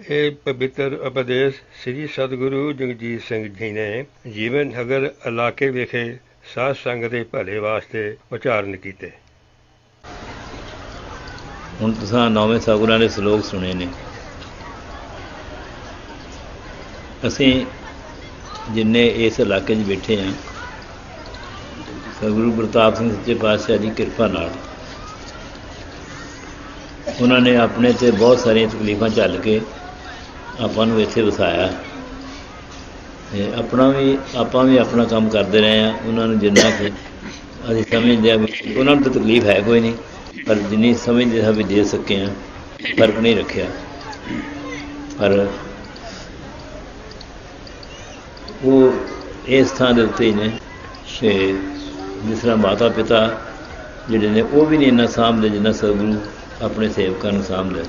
ਇਹ ਪਵਿੱਤਰ ਉਪਦੇਸ਼ ਸ੍ਰੀ ਸਤਿਗੁਰੂ ਜਗਜੀਤ ਸਿੰਘ ਜੀ ਨੇ ਜੀਵਨ ਨਗਰ ਇਲਾਕੇ ਵਿਖੇ ਸਾਧ ਸੰਗਤ ਦੇ ਭਲੇ ਵਾਸਤੇ ਉਚਾਰਨ ਕੀਤੇ। ਹੁਣ ਤੁਸੀਂ ਨੌਵੇਂ ਸਤਿਗੁਰਾਂ ਦੇ ਸ਼ਲੋਕ ਸੁਣੇ ਨੇ। ਅਸੀਂ ਜਿੰਨੇ ਇਸ ਇਲਾਕੇ 'ਚ ਬੈਠੇ ਹਾਂ, ਸਤਿਗੁਰੂ ਪ੍ਰਤਾਪ ਸਿੰਘ ਸੱਚੇ ਪਾਤਸ਼ਾਹ ਦੀ ਕਿਰਪਾ ਨਾਲ, ਉਹਨਾਂ ਨੇ ਆਪਣੇ ਤੇ ਬਹੁਤ ਸਾਰੀਆਂ ਤਕਲੀਫਾਂ ਝੱਲ ਕੇ ਆਪਾਂ ਨੂੰ ਇੱਥੇ ਵਸਾਇਆ ਤੇ ਆਪਣਾ ਵੀ, ਆਪਾਂ ਵੀ ਆਪਣਾ ਕੰਮ ਕਰਦੇ ਰਹੇ ਆ ਉਹਨਾਂ ਨੂੰ ਜਿੰਨਾ ਕਿ ਅਸੀਂ ਸਮਝਦੇ ਆ ਵੀ ਉਹਨਾਂ ਨੂੰ ਤਾਂ ਤਕਲੀਫ ਹੈ ਕੋਈ ਨਹੀਂ, ਪਰ ਜਿੰਨੀ ਸਮਝਦੇ ਹਾਂ ਵੀ ਦੇ ਸਕੇ ਆ ਫ਼ਰਕ ਨਹੀਂ ਰੱਖਿਆ। ਪਰ ਉਹ ਇਸ ਥਾਂ ਦੇ ਉੱਤੇ ਹੀ ਨੇ ਕਿ ਜਿਸ ਤਰ੍ਹਾਂ ਮਾਤਾ ਪਿਤਾ ਜਿਹੜੇ ਨੇ, ਉਹ ਵੀ ਨਹੀਂ ਇੰਨਾ ਸਾਂਭਦੇ ਜਿੰਨਾ ਸਤਿਗੁਰੂ ਆਪਣੇ ਸੇਵਕਾਂ ਨੂੰ ਸਾਂਭਦਾ